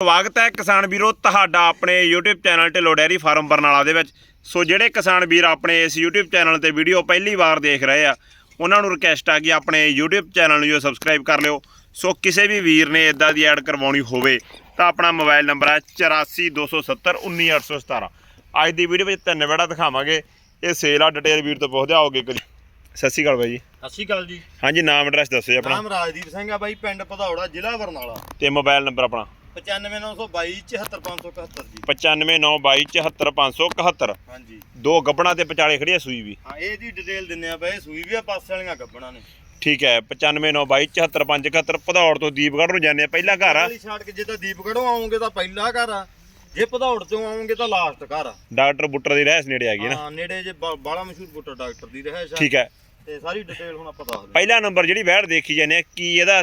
ਸਵਾਗਤ ਹੈ ਕਿਸਾਨ ਵੀਰੋ ਤੁਹਾਡਾ ਆਪਣੇ YouTube channel Dhillon dairy farm Barnala ਦੇ ਵਿੱਚ। ਸੋ ਜਿਹੜੇ ਕਿਸਾਨ ਵੀਰ ਆਪਣੇ ਇਸ YouTube ਚੈਨਲ ਤੇ ਵੀਡੀਓ ਪਹਿਲੀ ਵਾਰ ਦੇਖ ਰਹੇ ਆ ਉਹਨਾਂ ਨੂੰ ਰਿਕਵੈਸਟ ਆ ਕਿ ਆਪਣੇ YouTube ਚੈਨਲ ਨੂੰ ਜੋ ਸਬਸਕ੍ਰਾਈਬ ਕਰ ਲਿਓ। ਸੋ ਕਿਸੇ ਵੀ ਵੀਰ ਨੇ ਇਦਾਂ ਦੀ ਐਡ ਕਰਵਾਉਣੀ ਹੋਵੇ ਤਾਂ ਆਪਣਾ ਮੋਬਾਈਲ ਨੰਬਰ ਹੈ 8427191817 ਅੱਜ ਦੀ ਵੀਡੀਓ ਵਿੱਚ ਤਿੰਨ ਵੇੜਾ ਦਿਖਾਵਾਂਗੇ। ਇਹ ਸੇਲ ਆ ਡਿਟੇਲ ਵੀਰ ਤੋਂ ਪੁੱਛਦੇ ਆਓਗੇ ਕੁਝ। ਸਤਿ ਸ਼੍ਰੀ ਅਕਾਲ ਬਾਈ ਜੀ। ਸਤਿ ਸ਼੍ਰੀ ਅਕਾਲ ਜੀ। ਹਾਂਜੀ ਨਾਮ ਐਡਰੈਸ ਦੱਸੋ ਜੀ ਆਪਣਾ। ਨਾਮ ਰਾਜਦੀਪ ਸਿੰਘ ਆ ਬਾਈ ਪਿੰਡ ਭਦੌੜਾ ਜ਼ਿਲ੍ਹਾ ਬਰਨਾਲਾ। ਤੇ ਮੋਬਾਈਲ ਨੰਬਰ ਆਪਣਾ। 95922 74571 ਜੀ। 9592745571 ਹਾਂਜੀ। ਦੋ ਗੱਬਣਾ ਤੇ ਵਿਚਾਲੇ ਖੜੀ ਆ ਸੂਈ ਵੀ। ਹਾਂ ਇਹਦੀ ਡਿਟੇਲ ਦਿੰਨੇ ਆ ਬਾਈ ਸੂਈ ਵੀ ਆ ਪਾਸੇ ਵਾਲੀਆਂ ਗੱਬਣਾ ਨੇ। ਠੀਕ ਹੈ 9592745571 ਭਦੌੜ ਤੋਂ ਦੀਪਗੜ੍ਹ ਨੂੰ ਜਾਂਦੇ ਆ ਪਹਿਲਾ ਘਰ ਆ। ਛੱਡ ਕੇ ਜੇ ਤਾਂ ਦੀਪਗੜੋਂ ਆਉਂਗੇ ਤਾਂ ਪਹਿਲਾ ਘਰ ਆ। ਜੇ ਭਦੌੜ ਤੋਂ ਆਉਂਗੇ ਤਾਂ ਲਾਸਟ ਘਰ ਆ। ਡਾਕਟਰ ਬੁੱਟਰ ਦੀ ਰਹਿਸ ਨੇੜੇ ਆ ਗਈ ਨਾ। ਹਾਂ ਨੇੜੇ ਜੇ ਬਾਲਾ ਮਸ਼ਹੂਰ ਬੁੱਟਰ ਡਾਕਟਰ ਦੀ ਰਹਿਸ਼ ਆ। ਠੀਕ ਹੈ। ਤੇ ਸਾਰੀ ਡਿਟੇਲ ਹੁਣ ਆਪਾਂ ਦੱਸਦੇ ਪਹਿਲਾ ਨੰਬਰ ਜਿਹੜੀ ਵੈੜ ਦੇਖੀ ਜਾਂਦੇ ਆ ਕੀ ਇਹਦਾ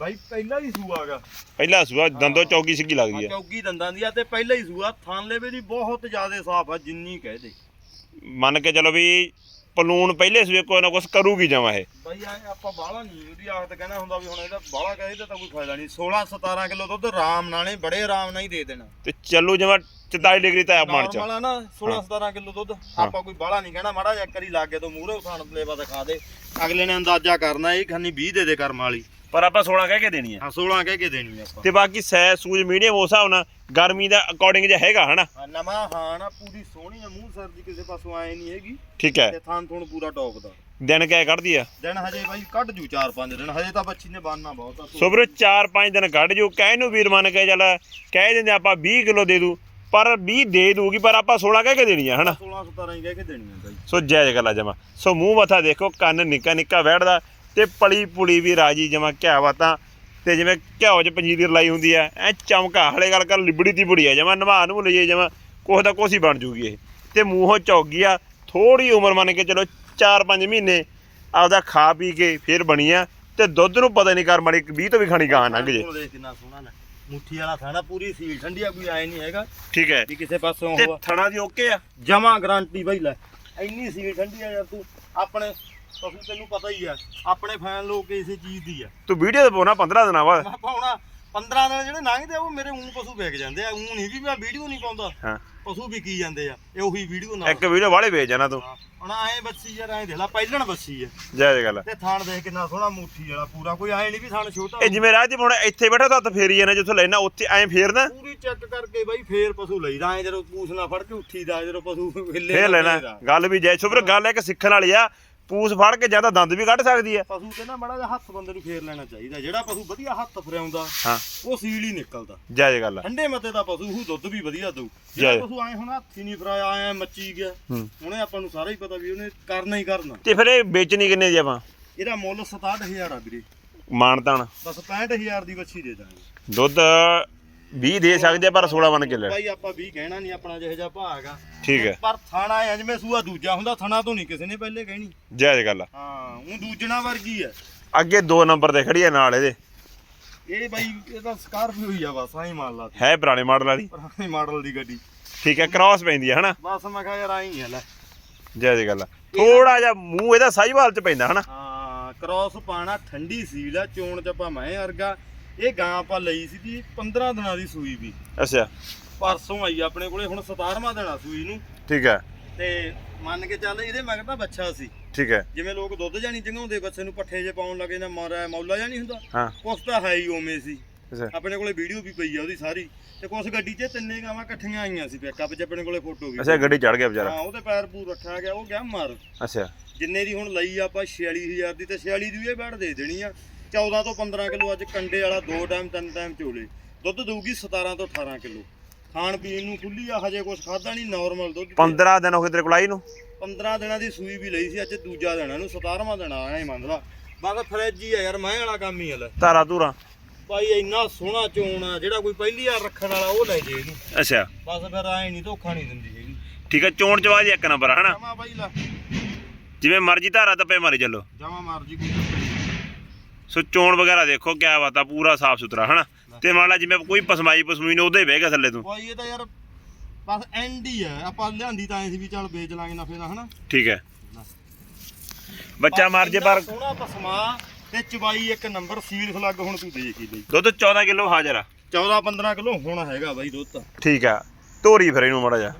ਬਾਈ ਪਹਿਲਾ ਹੀ ਸੂਆ ਗਾ ਪਹਿਲਾ ਸੂਆ ਦੰਦੋ ਚੌਕੀ ਸਿੱਗੀ ਲੱਗਦੀ ਆ। ਚੌਗੀ ਦੰਦਾਂ ਦੀ ਆ ਤੇ ਪਹਿਲਾ ਹੀ ਸੂਆ ਥਾਂਲੇ ਵੀ ਬਹੁਤ ਜ਼ਿਆਦਾ ਸਾਫ਼ ਆ ਜਿੰਨੀ ਕਹਿ ਦੇ ਮੰਨ ਕੇ ਚਲੋ ਵੀ ਪਲੂਣ ਪਹਿਲੇ ਸੂਏ ਕੋਈ ਨਾ ਕੁਛ ਕਰੂਗੀ ਜਮਾ ਇਹ। ਬਾਈ ਆ ਆਪਾਂ ਬਾਹਲਾ ਨਹੀਂ ਉਹਦੀ ਆਖਤ ਕਹਿੰਦਾ ਹੁੰਦਾ ਵੀ ਹੁਣ ਇਹਦਾ ਬਾਹਲਾ ਕਹੇ ਤਾਂ ਕੋਈ ਫਾਇਦਾ ਨਹੀਂ। 16 17 ਕਿਲੋ ਦੁੱਧ ਆਰਾਮ ਨਾਲ ਬੜੇ ਆਰਾਮ ਨਾਲ ਹੀ ਦੇ ਦੇਣਾ। ਤੇ ਚੱਲੂ ਜਮਾ 44 ਡਿਗਰੀ ਤਾਂ ਮਣ ਚ। ਨਾਰਮਲ ਆ ਨਾ 16 17 ਕਿਲੋ ਦੁੱਧ ਆਪਾਂ ਕੋਈ ਬਾਹਲਾ ਨਹੀਂ ਕਹਿਣਾ ਮਾੜਾ ਜਿਹਾ ਕਰੀ ਲਾਗੇ ਤੋਂ ਮੂਹਰੇ ਉਠਾਣ ਪਲੇਵਾ ਦਿਖਾ ਦੇ। ਅਗਲੇ ਨੇ ਅੰਦਾਜ਼ਾ ਕਰਨਾ ਇਹ ਖੰਨੀ 20 ਦੇ ਦੇ ਕਰਮ ਵਾਲੀ। ਪਰ ਆਪਾਂ 16 ਕਹਿ ਕੇ ਦੇਣੀ ਆ। ਹਾਂ 16 ਕਹਿ ਕੇ ਦੇਣੀ ਆ ਆਪਾਂ। ਤੇ ਬਾਕੀ ਸੈ ਸੂਜ ਮੀਡੀਅਮ ਉਸ ਹਿਸਾਬ ਨਾਲ ਗਰਮੀ ਦਾ ਅਕੋਰਡਿੰਗ ਜਿਹਾ ਹੈਗਾ ਹਨਾ? ਹਾਂ, ਨਵਾਂ ਹਾਂ ਨਾ ਪੂਰੀ ਸੋਹਣੀ ਆ ਮੂੰਹ ਸਰ ਦੀ ਕਿਸੇ ਪਾਸੋਂ ਆਏ ਨਹੀਂ ਹੈਗੀ। ਠੀਕ ਹੈ। ਤੇ ਥਾਂ ਥੋਣ ਪੂਰਾ ਟੌਪ ਦਾ ਦਿਨ ਕਿਆ ਕੱਢਦੀ ਆ? ਦਿਨ ਹਜੇ ਬਾਈ ਕੱਢ ਜੂ 4-5 ਦਿਨ ਹਜੇ ਤਾਂ ਬੱਚੀ ਨੇ ਬਾਨਣਾ ਬਹੁਤ ਆ। ਸੋ ਵੀਰੋ 4-5 ਦਿਨ ਕੱਢ ਜੋ। ਕਹਿ ਨੂੰ ਵੀਰ ਮੰਨ ਕੇ ਚੱਲ ਕਹਿ ਦਿੰਦੇ ਆਪਾਂ 20 ਕਿਲੋ ਦੇ ਦੂ ਪਰ 20 ਦੇ ਦੂਗੀ ਪਰ ਆਪਾਂ 16 ਕਹਿ ਕੇ ਦੇਣੀ ਆ ਹਨਾ? 16 17 ਹੀ ਕਹਿ ਕੇ ਦੇਣੀ ਆ ਬਾਈ। ਸੋ ਜਾਇਜ਼ ਗੱਲਾਂ ਜਮਾ। ਸੋ ਮੂੰਹ ਮੱਥਾ ਦੇਖੋ ਕੰਨ ਨਿੱਕਾ ਨਿੱਕਾ ਵਹਿੜਦਾ ਤੇ ਪਲੀ ਪੁਲੀ ਵੀ ਰਾਜੀ ਜਮਾ ਕਿਆ ਬਾਤਾਂ ਤੇ ਜਿਵੇਂ ਘਿਓ 'ਚ ਪੰਜੀਰੀ ਰਲਾਈ ਹੁੰਦੀ ਆ ਐ ਚਮਕਾ ਹਲੇ ਗੱਲ ਕਰ ਲਿਬੜੀ ਦੀ ਬੁੜੀ ਆ ਜਮਾ ਨਵਾ ਨੂੰ ਲਈਏ ਜਮਾ ਕੋਹ ਦਾ ਕੋਸੀ ਬਣ ਜੂਗੀ ਇਹ। ਤੇ ਮੂੰਹੋਂ ਚੌਗੀ ਆ ਥੋੜੀ ਉਮਰ ਮੰਨ ਕੇ ਚਲੋ 4-5 ਮਹੀਨੇ ਆਪਦਾ ਖਾ ਪੀ ਕੇ ਫੇਰ ਬਣੀ ਆ ਤੇ ਦੁੱਧ ਨੂੰ ਪਤਾ ਨਹੀਂ ਕਰ ਮਾੜੀ 20 ਤੋਂ ਵੀ ਖਾਣੀ ਗਾਂ ਲੰਘ ਜੇ। ਕੋਲ ਦੇਖ ਕਿੰਨਾ ਸੋਹਣਾ ਨਾ ਮੁੱਠੀ ਵਾਲਾ ਥਾਣਾ ਪੂਰੀ ਸੀਲ ਠੰਡੀ ਆ ਕੋਈ ਆਏ ਨਹੀਂ ਹੈਗਾ ਠੀਕ ਹੈ। ਵੀ ਕਿਸੇ ਪਾਸੋਂ ਤੇ ਥਣਾ ਦੀ ਓਕੇ ਆ। ਜਮਾ ਗਾਰੰਟੀ ਬਈ ਲੈ ਇੰਨੀ ਸੀਲ ਠੰਡੀ ਆ ਯਾਰ ਤੂੰ ਆਪਣੇ ਪਸ਼ੂ ਤੈਨੂੰ ਪਤਾ ਹੀ ਆ ਆਪਣੇ ਫੈਨ ਲੋਕ ਇਸੇ ਚੀਜ਼ ਦੀ ਆ। ਤੂੰ ਵੀਡੀਓ ਤੇ ਪਾਉਣਾ 15 ਦਿਨਾਂ ਬਾਅਦ। ਮੈਂ ਪਾਉਣਾ 15 ਦਿਨ ਜਿਹੜੇ ਲੰਘਦੇ ਆ ਉਹ ਮੇਰੇ ਉਂ ਪਸ਼ੂ ਵਿਕ ਜਾਂਦੇ ਆ ਉਂ ਨਹੀਂ ਵੀ ਮੈਂ ਵੀਡੀਓ ਨਹੀਂ ਪਾਉਂਦਾ। ਹਾਂ। ਪਸ਼ੂ ਵਿਕੀ ਜਾਂਦੇ ਆ ਇਹ ਉਹੀ ਵੀਡੀਓ ਨਾਲ। ਇੱਕ ਵੀਡੀਓ ਵਾਲੇ ਵੇਚ ਜਾਣਾ ਤੂੰ। ਹੁਣ ਐ ਬੱਸੀ ਯਾਰ ਐ ਦੇਖ ਲੈ ਪਹਿਲਣ ਬੱਸੀ ਆ। ਜਾਇਜ਼ ਗੱਲ ਆ। ਤੇ ਥਾਣ ਦੇਖ ਕਿੰਨਾ ਸੋਹਣਾ ਮੁੱਠੀ ਵਾਲਾ ਪੂਰਾ ਕੋਈ ਐ ਨਹੀਂ ਵੀ ਥਾਣ ਛੋਟਾ। ਇਹ ਜਿਵੇਂ ਤੇ ਹੁਣ ਇੱਥੇ ਬੈਠਾ ਤਾਂ ਫੇਰੀ ਜਾਣਾ ਜਿੱਥੋਂ ਲੈਣਾ ਉੱਥੇ ਐਂ ਫੇਰਨਾ। ਪੂਰੀ ਚੈੱਕ ਕਰਕੇ ਬਾਈ ਫੇਰ ਪਸ਼ੂ ਲਈਦਾ ਐ ਜਦੋਂ ਪੂਛ ਨਾ ਫੜ ਕੇ ਉੱਠੀਦਾ ਜਦੋਂ ਪਸ਼ੂ ਹਿੱਲੇ ਫੇਰ ਲੈਣਾ। ਗੱਲ ਵੀ ਜੈ ਸੁਪਰ ਗੱਲ ਇੱਕ ਸਿੱਖਣ ਵਾਲੀ ਆ। ਪੂਸ ਫੜ ਕੇ ਜਾਂ ਤਾਂ ਦੰਦ ਵੀ ਕੱਢ ਸਕਦੀ ਆ ਪਸ਼ੂ ਤੇ ਨਾ ਮੜਾ ਜਿਹਾ ਹੱਥ ਬੰਦੇ ਨੂੰ ਫੇਰ ਲੈਣਾ ਚਾਹੀਦਾ ਜਿਹੜਾ ਪਸ਼ੂ ਵਧੀਆ ਹੱਥ ਫਰਿਆਉਂਦਾ ਹਾਂ। ਉਹ ਸੀਲ ਹੀ ਨਿਕਲਦਾ। ਜਾਇਜ਼ ਗੱਲ ਆ। ਠੰਡੇ ਮੱਤੇ ਦਾ ਪਸ਼ੂ ਉਹ ਦੁੱਧ ਵੀ ਵਧੀਆ ਦਊ। ਜੈ। ਜਿਹੜਾ ਪਸ਼ੂ ਐ ਹੁਣ ਹੱਥ ਹੀ ਨਹੀਂ ਫਰਾਇਆ ਐ ਮੱਚੀ ਗਿਆ। ਹੂੰ। ਹੁਣੇ ਆਪਾਂ ਨੂੰ ਸਾਰਾ ਹੀ ਪਤਾ ਵੀ ਉਹਨੇ ਕਰਨਾ ਹੀ ਕਰਨਾ। ਤੇ ਫਿਰ ਇਹ ਵੇਚਣੀ ਕਿੰਨੇ ਦੀ ਆਪਾਂ? ਇਹਦਾ ਮੁੱਲ 67000 ਆ ਵੀਰੇ। ਮਾਨਤਾਨ। ਬਸ 65000 ਦੀ ਵੱਛੀ ਦੇ ਦਾਂਗੇ। ਦੁੱਧ 20 ਦੇ ਸਕਦੇ ਆ ਪਰ 16 ਬਣ ਕੇ ਲੈ। ਬਾਈ ਆਪਾਂ ਵੀ ਕਹਿਣਾ ਨਹੀਂ ਆਪਣਾ ਜਿਹੋ ਜਿਹਾ ਭਾਗ ਆ। ਠੀਕ ਹੈ। ਪਰ ਥਾਣਾ ਐ ਜਿਵੇਂ ਸੂਆ ਦੂਜਾ ਹੁੰਦਾ ਥਣਾ ਤੋਂ ਨਹੀਂ ਕਿਸੇ ਨੇ ਪਹਿਲੇ ਕਹਿਣੀ। ਜਾਇਜ਼ ਗੱਲ ਆ। ਹਾਂ ਉਹ ਦੂਜਣਾ ਵਰਗੀ ਆ। ਅੱਗੇ 2 ਨੰਬਰ ਤੇ ਖੜੀ ਆ ਨਾਲ ਇਹਦੇ। ਇਹ ਬਾਈ ਇਹ ਤਾਂ ਸਕਾਰਪੀਓ ਹੀ ਆ ਬਸ ਐਂ ਮੰਨ ਲਾ। ਹੈ ਪੁਰਾਣੇ ਮਾਡਲ ਵਾਲੀ। ਪੁਰਾਣੇ ਮਾਡਲ ਦੀ ਗੱਡੀ। ਠੀਕ ਹੈ ਕ੍ਰਾਸ ਪੈਂਦੀ ਆ ਹਨਾ? ਬਸ ਮੈਂ ਕਿਹਾ ਯਾਰ ਆਈ ਆ ਲੈ। ਜਾਇਜ਼ ਗੱਲ ਆ। ਥੋੜਾ ਜਿਹਾ ਮੂੰਹ ਇਹਦਾ ਸਾਈਵਾਲ ਚ ਪੈਂਦਾ ਹਨਾ? ਹਾਂ ਕ੍ਰਾਸ ਪਾਣਾ ਠੰਡੀ ਸੀਲ ਆ ਚੋਣ ਚ ਆਪਾਂ ਮੈਂ ਵਰਗਾ। ਇਹ ਗਾਂ ਆਪਾਂ ਲਈ ਸੀ ਜੀ 15 ਦਿਨਾਂ ਦੀ ਸੂਈ ਵੀ। ਅੱਛਾ। ਪਰਸੋਂ ਆਈ ਆਪਣੇ ਕੋਲੇ ਹੁਣ 17ਵਾਂ ਦਿਨ ਆ ਸੂਈ ਨੂੰ। ਠੀਕ ਹੈ। ਤੇ ਮੰਨ ਕੇ ਚੱਲ ਇਹਦੇ ਮਗਰ ਤਾਂ ਬੱਚਾ ਸੀ। ਠੀਕ ਹੈ। ਜਿਵੇਂ ਲੋਕ ਦੁੱਧ ਜਾਨੀ ਚੰਗਾਉਂਦੇ ਬੱਚੇ ਨੂੰ ਪੱਠੇ ਜੇ ਪਾਉਣ ਲੱਗੇ ਨਾ ਮਾਰਾ ਮੌਲਾ ਜਾਂ ਨਹੀਂ ਹੁੰਦਾ। ਹਾਂ। ਕੁਛ ਤਾਂ ਹੈ ਹੀ ਉਵੇਂ ਸੀ। ਆਪਣੇ ਕੋਲੇ ਵੀਡੀਓ ਵੀ ਪਈ ਆ ਉਹਦੀ ਸਾਰੀ। ਤੇ ਕੁਛ ਗੱਡੀ 'ਚ ਤਿੰਨੇ ਗਾਵਾਂ ਇਕੱਠੀਆਂ ਆਈਆਂ ਸੀ ਪਿਕਅਪ 'ਚ ਆਪਣੇ ਕੋਲੇ ਫੋਟੋ ਵੀ। ਅੱਛਾ ਗੱਡੀ ਚੜ ਗਿਆ ਵਿਚਾਰਾ। ਹਾਂ ਉਹਦੇ ਪੈਰ ਪੂਰ ਰੱਖਿਆ ਗਿਆ ਉਹ ਗਿਆ ਮਰ। ਅੱਛਾ। ਜਿੰਨੇ ਦੀ ਹੁਣ ਲਈ ਆਪਾਂ 46000 ਦੀ ਤੇ 46 ਦੀ ਇਹ ਬੈਠ ਦੇ ਦੇਣੀ ਆ। 14 ਤੋਂ 15 ਕਿਲੋ ਅੱਜ ਕੰਡੇ ਵਾਲਾ ਦੋ ਟਾਈਮ ਤਿੰਨ ਟਾਈਮ ਚੋਲੇ। ਦੁੱਧ ਦਊਗੀ 17 ਤੋਂ 18 ਕਿਲੋ। ਖਾਣ ਪੀਣ ਨੂੰ ਖੁੱਲੀ ਆ ਹਜੇ ਕੁਛ ਖਾਦਾ ਨਹੀਂ ਨਾਰਮਲ ਦੁੱਧ ਤੇ। 15 ਦਿਨ ਹੋ ਗਏ ਤੇਰੇ ਕੋਲ ਆਈ ਨੂੰ? 15 ਦਿਨਾਂ ਦੀ ਸੂਈ ਵੀ ਲਈ ਸੀ ਅੱਜ ਦੂਜਾ ਦਿਨ ਆ, ਇਹਨੂੰ 17ਵਾਂ ਦਿਨ ਆਇਆ ਹੀ ਮੰਨ ਲਾ। ਬਸ ਫਰਿੱਜ ਹੀ ਆ ਯਾਰ ਮੈਂ ਵਾਲਾ ਕੰਮ ਹੀ ਆ ਲੈ। ਧਾਰਾ ਧੂਰਾ। ਭਾਈ ਇੰਨਾ ਸੋਹਣਾ ਚੋਣ ਆ ਜਿਹੜਾ ਕੋਈ ਪਹਿਲੀ ਵਾਰ ਰੱਖਣ ਵਾਲਾ ਉਹ ਲੈ ਜੇ ਇਹਨੂੰ। ਅੱਛਾ। ਬਸ ਫਿਰ ਐ ਨਹੀਂ ਧੋਖਾ ਨਹੀਂ ਦਿੰਦੀ ਹੈਗੀ। ਠੀਕ ਹੈ ਚੋਣ ਚਵਾਜ ਇੱਕ ਨੰਬਰ ਆ, ਹਨਾ? ਜਮਾ ਬਾਈ ਲੈ। ਜਿਵੇਂ ਮਰਜ਼ੀ ਧਾਰਾ ਤੱਪੇ ਮਾਰੀ ਚੱਲੋ। ਜਮਾ ਮਰਜ਼ੀ ਕੋਈ। ਸੋ ਚੋਣ ਵਗੈਰਾ ਦੇਖੋ ਕਿਆ ਬਾਤ ਆ ਪੂਰਾ ਸਾਫ਼ ਸੁਥਰਾ ਹਨਾ? ਤੇ ਮੰਨ ਲਾ ਜਿਵੇਂ ਕੋਈ ਪਸਮਾਈ ਪਸਮੂਈ ਨੇ ਉਹਦੇ ਬਹਿ ਗਿਆ ਥੱਲੇ ਤੂੰ। ਭਾਈ ਇਹ ਤਾਂ ਯਾਰ ਬਸ ਐਂਡ ਹੀ ਆ। ਆਪਾਂ ਲਿਆਂਦੀ ਤਾਂ ਐ ਸੀ ਵੀ ਚੱਲ ਵੇਚ ਲਾਂਗੇ ਨਫੇ ਦਾ ਹਨਾ? ਠੀਕ ਹੈ। ਬੱਚਾ ਮਰ ਜੇ ਪਰ ਸੋਹਣਾ ਪਸਮਾ ਤੇ ਚਵਾਈ ਇੱਕ ਨੰਬਰ ਸੀਲ ਫਲੱਗ ਹੁਣ ਤੂੰ ਦੇਖ ਹੀ ਲਈ। ਦੁੱਧ 14 ਕਿਲੋ ਹਾਜ਼ਰ ਆ। 14 15 ਕਿਲੋ ਹੁਣ ਹੈਗਾ ਬਾਈ ਦੁੱਧ। ਠੀਕ ਆ। ਧੋਰੀ ਫਿਰ ਇਹਨੂੰ ਮੜਾ ਜਾ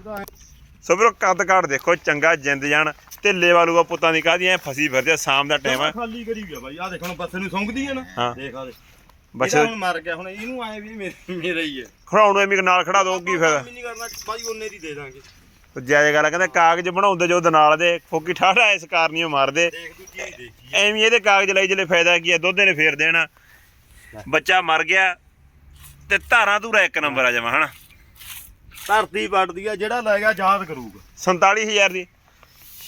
ਸੋ ਵੀਰੋ ਕੱਦ ਕਾਠ ਦੇਖੋ ਚੰਗਾ ਜਿੰਦ ਜਾਣ। ਤੇ ਲੇਵਾ ਲੂਆ ਪੁੱਤਾਂ ਦੀ ਕਾਹਦੀ ਐ ਫਸੀ ਫਿਰਦੇ ਆ, ਸ਼ਾਮ ਦਾ ਟਾਈਮ ਆ। ਖਾਲੀ ਕਰੀ ਗਿਆ ਬਾਈ ਆ ਦੇਖ ਹੁਣ ਬੱਸੇ ਨੂੰ ਸੌਂਗਦੀ ਹੈ ਨਾ। ਦੇਖ ਆ ਦੇ। ਬਸ ਬੱਚਾ ਹੁਣ ਮਰ ਗਿਆ ਹੁਣ ਇਹਨੂੰ ਆਏ ਵੀ ਮੇਰੇ- ਮੇਰਾ ਹੀ ਹੈ ਖੜਾਉਣ ਨੂੰ ਐਵੇਂ ਨਾਲ ਖੜਾ ਦੋ ਕੀ ਫਾਇਦਾ? ਕੰਮ ਹੀ ਨਹੀਂ ਕਰਨਾ ਬਾਈ ਉਹਨੇ ਦੀ ਦੇ ਦਾਂਗੇ। ਜਾਇਜ਼ ਗੱਲ ਆ, ਕਹਿੰਦੇ ਕਾਗਜ਼ ਬਣਾਉਂਦੇ ਜੋ ਦਨਾਲ ਦੇ ਫੋਕੀ ਠਾਠਾ ਇਸ ਕਾਰਨੀਓ ਮਾਰਦੇ। ਦੇਖ ਤੂੰ ਚੀਜ਼ ਦੇਖੀ ਐਵੇਂ ਇਹਦੇ ਕਾਗਜ਼ ਲਈ ਜਲੇ ਫਾਇਦਾ ਕੀ ਆ ਦੁੱਧ ਨੇ ਫੇਰ ਦੇਣਾ। ਬੱਚਾ ਮਰ ਗਿਆ ਤੇ ਧਾਰਾਂ ਧੂਰਾ ਇੱਕ ਨੰਬਰ ਆ ਜਾਵਾ ਹਨਾ? ਧਰਤੀ ਵੱਟਦੀ ਆ ਜਿਹੜਾ ਲੈ ਗਿਆ ਯਾਦ ਕਰੂਗਾ। 47000 ਦੀ।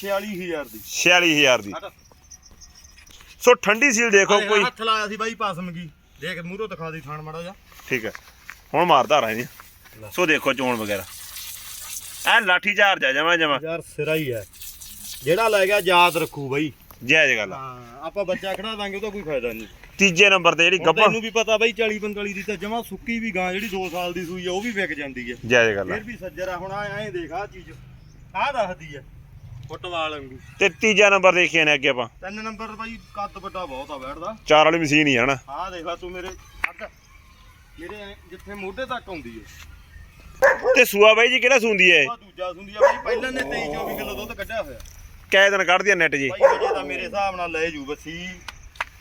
46000 ਦੀ। 46000 ਦੀ। ਸੋ ਠੰਡੀ ਸੀਲ ਦੇਖੋ ਕੋਈ। ਹੱਥ ਲਾਇਆ ਸੀ ਬਾਈ ਪਸਮਗੀ। ਦੇਖ ਮੂਹਰੋਂ ਦਿਖਾ ਦੀ ਥਾਣ ਮੜਾ ਜਾ ਠੀਕ ਹੈ। ਹੁਣ ਮਾਰਦਾ ਰਾਂ ਜੀ। ਸੋ ਦੇਖੋ ਚੋਣ ਵਗੈਰਾ। ਐ ਲਾਠੀ ਚਾਰਜ ਆ ਜਾਵਾ ਜਾਵਾ ਯਾਰ ਸਿਰਾ ਹੀ ਹੈ। ਜਿਹੜਾ ਲੈ ਗਿਆ ਯਾਦ ਰੱਖੂ ਬਾਈ। ਜਾਇਜ਼ ਗੱਲ ਆ। ਹਾਂ ਆਪਾਂ ਬੱਚਾ ਖੜਾ ਦਾਂਗੇ ਉਹਦਾ ਕੋਈ ਫਾਇਦਾ ਨਹੀਂ। ਤੀਜੇ ਨੰਬਰ ਤੇ ਜਿਹੜੀ ਹੁਣ ਗੱਭਣ ਤੈਨੂੰ ਵੀ ਪਤਾ ਬਾਈ 40 45 ਦੀ ਤਾਂ ਜਮਾ ਸੁੱਕੀ ਵੀ ਗਾਂ ਜਿਹੜੀ 2 ਸਾਲ ਦੀ ਸੂਈ ਆ ਉਹ ਵੀ ਵਿਕ ਜਾਂਦੀ ਹੈ ਜਾਇਜ਼ ਗੱਲ ਆ। ਫਿਰ ਵੀ ਸੱਜਰਾ ਹੁਣ ਆ ਐਂ ਦੇਖ ਆ ਚੀਜ਼ ਆਹ ਦੱਸਦੀ ਹੈ ਫੁੱਟਬਾਲ ਵਾਂਗੂ। ਤੇ ਤੀਜਾ ਨੰਬਰ ਦੇਖੀਏ ਨੇ ਅੱਗੇ ਆਪਾਂ। ਤਿੰਨ ਨੰਬਰ ਬਾਈ ਕੱਦ ਵੱਡਾ ਬਹੁਤ ਆ ਬੈਠਦਾ ਚਾਰ ਵਾਲੀ ਮਸ਼ੀਨ ਹੀ ਆ ਹਨਾ? ਆਹ ਦੇਖ ਲੈ ਤੂੰ ਮੇਰੇ ਅੱਧ। ਮੇਰੇ ਐਂ ਜਿੱਥੇ ਮੋਢੇ ਤੱਕ ਆਉਂਦੀ ਹੈ ਤੇ ਸੂਆ ਬਾਈ ਜੀ ਕਿਹੜਾ ਸੂੰਦੀ ਐ ਆ ਦੂਜਾ ਸੁੰਦੀ ਆ ਬਾਈ ਪਹਿਲਾਂ ਨੇ 23 24 ਕਿਲੋ ਦੁੱਧ ਕੱਢਿਆ ਹੋਇਆ। ਕੈ ਦਿਨ ਕੱਢਦੀ ਆ ਨੈਟ ਜੀ? ਬਾਈ ਹਜੇ ਤਾਂ ਮੇਰੇ ਹਿਸਾਬ ਨਾਲ ਲੈ ਜੂ ਬੱਸੀ।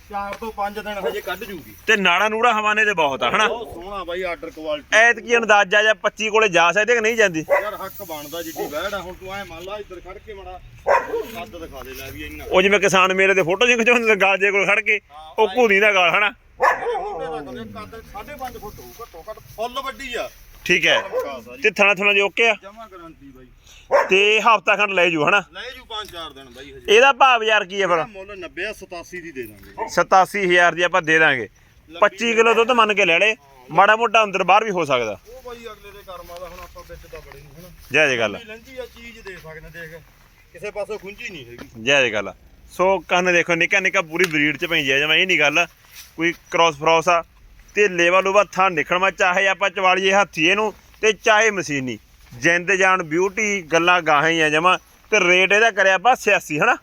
4 ਤੋਂ 5 ਦਿਨ ਹਜੇ ਕੱਢ ਜੂਗੀ। ਤੇ ਨਾੜਾ ਨੂੜਾ ਹਵਾਨੇ ਤੇ ਬਹੁਤ ਆ ਹਨਾ? ਬਹੁਤ ਸੋਹਣਾ ਬਾਈ ਆਰਡਰ ਕੁਆਲਿਟੀ ਐਤ ਕੀ ਅੰਦਾਜ਼ਾ ਜਾਂ 25 ਕੋਲੇ ਜਾ ਸਕਦੇ ਕਿ ਨਹੀਂ ਜਾਂਦੀ? ਯਾਰ ਹੱਕ ਬਣਦਾ ਜਿੱਡੀ ਵਹਿੜ ਆ ਹੁਣ ਤੂੰ ਐ ਮੰਨ ਲਾ ਇੱਧਰ ਖੜ ਕੇ ਮੜਾ ਕੱਦ ਦਿਖਾ ਦੇ ਲੈ ਵੀ ਇੰਨਾ। ਉਹ ਜਿਵੇਂ ਕਿਸਾਨ ਮੇਲੇ ਤੇ ਫੋਟੋ ਖਿਚਾਉਂਦੇ ਤੇ ਗਾਲ ਜੇ ਕੋਲ ਖੜ ਕੇ ਉਹ ਘੂਦੀ ਦਾ ਗਾਲ ਹਨਾ? ਕੱਦ 5.5 ਫੁੱਟ ਹੋਊ ਘੱਟੋ ਘੱਟ ਫੁੱਲ ਵੱਡੀ ਆ। ਠੀਕ ਹੈ। ਤੇ ਥਣਾ ਥਣਾ ਜੀ ਓਕੇ ਆ? ਜਮਾ ਗਾਰੰਟੀ ਬਾਈ। ਤੇ ਹਫਤਾ ਖੰਡ ਲੈ ਜੂ ਹਨਾ? ਲੈ ਜੂ 5-4 ਦਿਨ ਬਾਈ ਹਜੇ। ਇਹਦਾ ਭਾਅ ਯਾਰ ਕੀ ਹੈ ਫਿਰ? ਮੁੱਲ 90 ਆ, 87 ਦੀ ਦੇ ਦਾਂਗੇ। 87000 ਦੀ ਆਪਾਂ ਦੇ ਦਾਂਗੇ। 25 ਕਿਲੋ ਦੁੱਧ ਮੰਨ ਕੇ ਲੈ ਲੈ। ਮਾੜਾ ਮੋਟਾ ਅੰਦਰ ਬਾਹਰ ਵੀ ਹੋ ਸਕਦਾ। ਉਹ ਬਾਈ ਅਗਲੇ ਦੇ ਕਰਮਾਂ ਦਾ ਹੁਣ ਆਪਾਂ ਵਿੱਚ ਤਾਂ ਬੜੇ ਨਹੀਂ ਹਨਾ? ਜੈ ਜੈ ਗੱਲ। ਆ, ਲੰਜੀ ਆ ਚੀਜ਼ ਦੇ ਸਕਦੇ ਦੇਖ। ਕਿਸੇ ਪਾਸੋਂ ਖੁੰਝੀ ਨਹੀਂ ਹੈਗੀ। ਜੈ ਜੈ ਗੱਲ। ਆ। ਸੋ ਕੰਨ ਦੇਖੋ ਨਿੱਕਾ ਨਿੱਕਾ ਪੂਰੀ ਬਰੀਡ ਚ ਪਈ ਜਾ ਜਮਾ ਇਹ ਨਹੀਂ ਗੱਲ। ਕੋਈ ਕ੍ਰਾਸ ਫਰੋਸ ਆ ਤੇ ਲੇਵਾ ਲੂਵਾ ਥਾਂ ਨਿਕਲਵਾ ਚਾਹੇ ਆਪਾਂ ਚਵਾਲੀਏ ਹੱਥੀ ਇਹਨੂੰ ਤੇ ਚਾਹੇ ਮਸ਼ੀਨੀ। ਜਿੰਦ ਜਾਨ ਬਿਊਟੀ ਗੱਲਾਂ ਗਾਹਾਂ ਹੀ ਆ ਜਮਾ। ਤੇ ਰੇਟ ਇਹਦਾ ਕਰਿਆ ਆਪਾਂ 86 ਹਨਾ?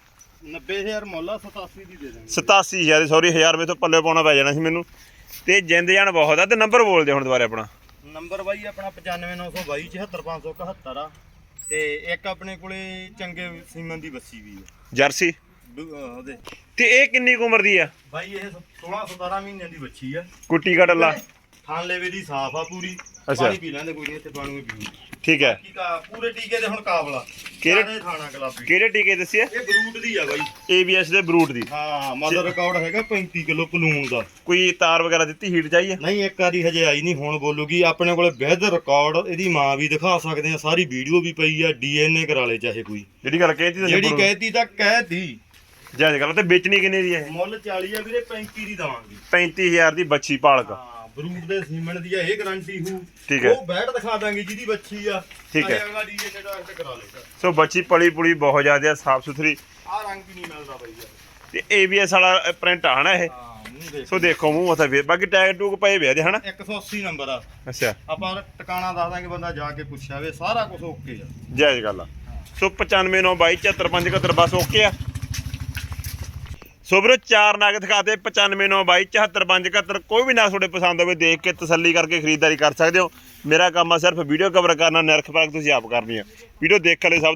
90000 ਮੁੱਲ ਆ 87 ਦੀ ਦੇ ਦਾਂਗੇ 87000 ਸੌਰੀ 1000 ਰੁਪਏ ਤੋਂ ਪੱਲੇ ਪਾਉਣਾ ਪੈ ਜਾਣਾ ਸੀ ਮੈਨੂੰ। ਤੇ ਜਿੰਦ ਜਾਨ ਬਹੁਤ ਆ ਤੇ ਨੰਬਰ ਬੋਲ ਦੇ ਹੁਣ ਦੁਬਾਰੇ ਆਪਣਾ। ਨੰਬਰ ਬਾਈ ਆਪਣਾ 95922 74571 ਆ। ਤੇ ਇੱਕ ਆਪਣੇ ਕੋਲੇ ਚੰਗੇ ਸੀਮਨ ਦੀ ਬੱਸੀ ਵੀ ਆ। ਜਰਸੀ? ਉਹਦੇ। ਤੇ ਇਹ ਕਿੰਨੀ ਉਮਰ ਦੀ ਆ? ਬਾਈ ਇਹ 16 17 ਮਹੀਨਿਆਂ ਦੀ ਬੱਚੀ ਆ। ਕੁੱਟੀ ਕਟਲਾ ਖਾਣ ਲੈਵੇ ਦੀ ਸਾਫ਼ ਆ ਪੂਰੀ। ਅੱਛਾ। ਪਾਣੀ ਪੀ ਲੈਂਦੇ ਕੋਈ ਨਹੀਂ ਇੱਥੇ ਪਾਣੀ ਵੀ ਪੀਊ। ਠੀਕ ਹੈ। ਠੀਕ ਆ ਪੂਰੇ ਟੀਕੇ ਦੇ ਹੁਣ ਕਾਬਲਾ। ਕਿਹੜੇ- ਸਾਰੇ ਖਾਣਾ ਗੁਲਾਬੀ ਕਿਹੜੇ ਟੀਕੇ ਦੱਸਿਆ ਇਹ ਬਰੂਟ ਦੀ ਆ ਬਾਈ। ABS ਦੇ ਬਰੂਟ ਦੀ। ਹਾਂ ਮਦਰ ਰਿਕਾਰਡ ਹੈਗਾ 35 ਕਿਲੋ ਪਲੂਨ ਦਾ। ਕੋਈ ਤਾਰ ਵਗੈਰਾ ਦਿੱਤੀ ਹੀਟ ਚਾਹੀਏ? ਨਹੀਂ ਇੱਕ ਵਾਰੀ ਹਜੇ ਆਈ ਨਹੀਂ ਹੁਣ ਬੋਲੂਗੀ। ਆਪਣੇ ਕੋਲੇ ਵਿਦ ਰਿਕਾਰਡ ਇਹਦੀ ਮਾਂ ਵੀ ਦਿਖਾ ਸਕਦੇ ਆ। ਸਾਰੀ ਵੀਡੀਓ ਵੀ ਪਈ ਆ ਡੀਐਨਏ ਕਰਾ ਲੇ ਚਾਹੇ ਕੋਈ। ਜਿਹੜੀ ਗੱਲ ਕਹਿਤੀ ਤਾਂ ਜਿਹੜੀ ਕਹਿਤੀ ਤਾਂ ਕਹਿਤੀ। ਜੈ ਗੱਲ ਤੇ ਵੇਚਣੀ ਕਿੰਨੇ ਦੀ ਹੈ ਮੁੱਲ 40 ਆ ਵੀਰੇ 35 ਦੀ ਦਵਾਂਗੇ। 35000 ਦੀ ਬੱਚੀ ਪਾਲਕ। ਹਾਂ ਬਰੂਟ ਦੇ ਸੀਮਨ ਦੀ ਆ ਇਹ ਗਾਰੰਟੀ ਹੂ। ਠੀਕ ਹੈ। ਉਹ ਬੈਠ ਦਿਖਾ ਦਾਂਗੇ ਜਿਹਦੀ ਬੱਚੀ ਆ। ਠੀਕ ਹੈ। ਅਗਲਾ ਡੀਐਨਏ ਟੈਸਟ ਕਰਾ ਲੇਗਾ ਸੋ ਬੱਚੀ ਪਲੀ ਪੁਲੀ ਬਹੁਤ ਜ਼ਿਆਦਾ ਸਾਫ਼ ਸੁਥਰੀ। ਆ ਰੰਗ ਵੀ ਨਹੀਂ ਮਿਲਦਾ ਬਈ ਯਾਰ ਤੇ ABS ਵਾਲਾ ਪ੍ਰਿੰਟ ਆ ਹਨਾ ਇਹ? ਹਾਂ ਮੂੰਹ ਦੇਖ ਸੋ ਦੇਖੋ ਮੂੰਹ ਮੱਥਾ ਫੇਰ ਬਾਕੀ ਟੈਗ ਟੂਕ ਪਏ ਵੇ ਇਹਦੇ ਹਨਾ? 180 ਨੰਬਰ ਆ। ਅੱਛਾ। ਆਪਾਂ ਟਿਕਾਣਾ ਦੱਸ ਦਾਂਗੇ ਬੰਦਾ ਜਾ ਕੇ ਪੁੱਛਿਆ ਵੇ। ਸਾਰਾ ਕੁਝ ਓਕੇ ਆ। ਜਾਇਜ਼ ਗੱਲ ਆ। ਸੋ 9592745571 ਬਸ ਓਕੇ ਆ। ਸੋ ਵੀਰੋ ਚਾਰ ਨਗ ਦਿਖਾਤੇ 9592745571 ਕੋਈ ਵੀ ਨਾ ਤੁਹਾਡੇ ਪਸੰਦ ਹੋਵੇ, ਦੇਖ ਕੇ ਤਸੱਲੀ ਕਰਕੇ ਖਰੀਦਦਾਰੀ ਕਰ ਸਕਦੇ ਹੋ। ਮੇਰਾ ਕੰਮ ਆ ਸਿਰਫ ਵੀਡੀਓ ਕਵਰ ਕਰਨਾ, ਨਿਰਖ ਪਰਖ ਤੁਸੀਂ ਆਪ ਕਰਨੀ ਆ। ਵੀਡੀਓ ਦੇਖਣ ਲਈ ਸਭ